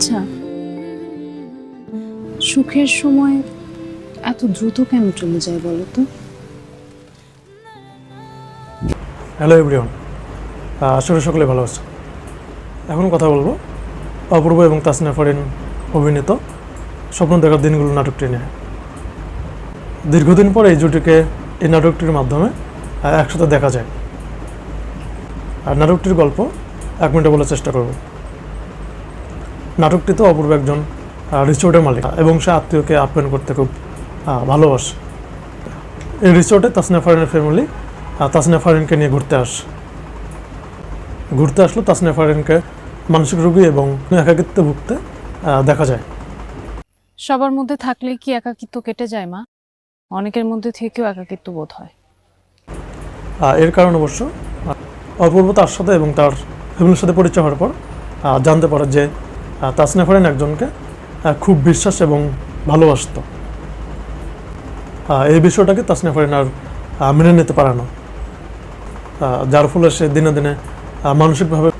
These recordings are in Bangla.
আচ্ছা সুখের সময় এত দ্রুত কেন চলে যায় বলো তো? হ্যালো এভরিওয়ান আসলে সকলে ভালো আছে। এখন কথা বলব অপূর্ব এবং তাসনা ফরিন অভিনীত স্বপ্ন দেখার দিনগুলো নাটকটি নিয়ে। দীর্ঘদিন পর এই জুটিকে এই নাটকটির মাধ্যমে একসাথে দেখা যায়। আর নাটকটির গল্প এক মিনিটে বলার চেষ্টা করব। নাটকটিতে অপূর্ব একজন রিসোর্টের মালিক এবং সে আত্মীয়কে আপ্যায়ন করতে খুব ভালোবাসে। এই রিসোর্টে তাসনা ফারিনের ফ্যামিলি তাসনা ফারিনকে নিয়ে ঘুরতে আসে। ঘুরতে আসলো তাসনা ফারিনকে মানসিক রোগী এবং একাকিত্বে ভুগতে দেখা যায়। সবার মধ্যে থাকলে কি একাকিত্ব কেটে যায় মা? অনেকের মধ্যে থেকেও একাকিত্ব বোধ হয়। এর কারণ অবশ্য অপূর্ব তার সাথে এবং তার ফ্যামিলির সাথে পরিচয় হওয়ার পর জানতে পারে যে তাসনা ফারিন একজনকে খুব বিশ্বাস এবং ভালোবাসত। এই বিষয়টাকে তাসনা ফারিন আর মেনে নিতে পারে না। যার ফলে সে দিনে দিনে মানসিকভাবে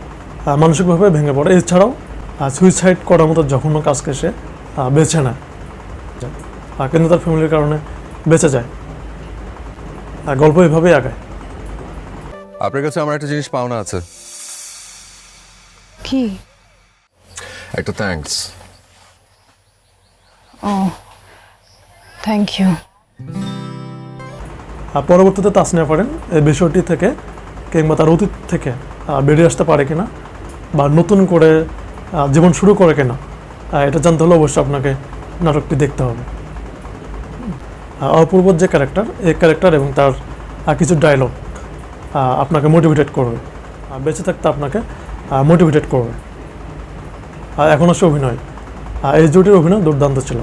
মানসিকভাবে ভেঙে পড়ে। এছাড়াও সুইসাইড করার মতো জঘন্য কাজকে সে বেছে নেয়। আহ, কিন্তু তার ফ্যামিলির কারণে বেঁচে যায়। গল্প এভাবেই আগায়। আপনার কাছে আমার একটা জিনিস পাওনা আছে। কি? একটা থ্যাঙ্কস ও থ্যাংক ইউ আর পরবর্তীতে তাসনিয়া পারেন এই বিষয়টি থেকে কিংবা তার অতীত থেকে বেরিয়ে আসতে পারে কিনা বা নতুন করে জীবন শুরু করে কিনা এটা জানতে হলে অবশ্যই আপনাকে নাটকটি দেখতে হবে। আহ, অপূর্বর যে ক্যারেক্টার এই ক্যারেক্টার এবং তার কিছু ডায়লগ আপনাকে মোটিভেটেড করবে। বেঁচে থাকতে আপনাকে মোটিভেটেড করবে। আর এখন আসে অভিনয়। এই জুটির অভিনয় দুর্দান্ত ছিল।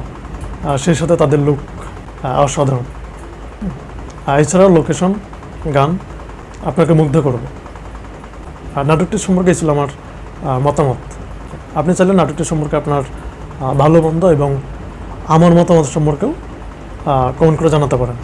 সেই সাথে তাদের লুক অসাধারণ। এছাড়াও লোকেশন গান, আপনাকে মুগ্ধ করবে। আর নাটকটি সম্পর্কে ছিল আমার মতামত। আপনি চাইলে নাটকটি সম্পর্কে আপনার ভালো মন্দ এবং আমার মতামত সম্পর্কেও কমেন্ট করে জানাতে পারেন।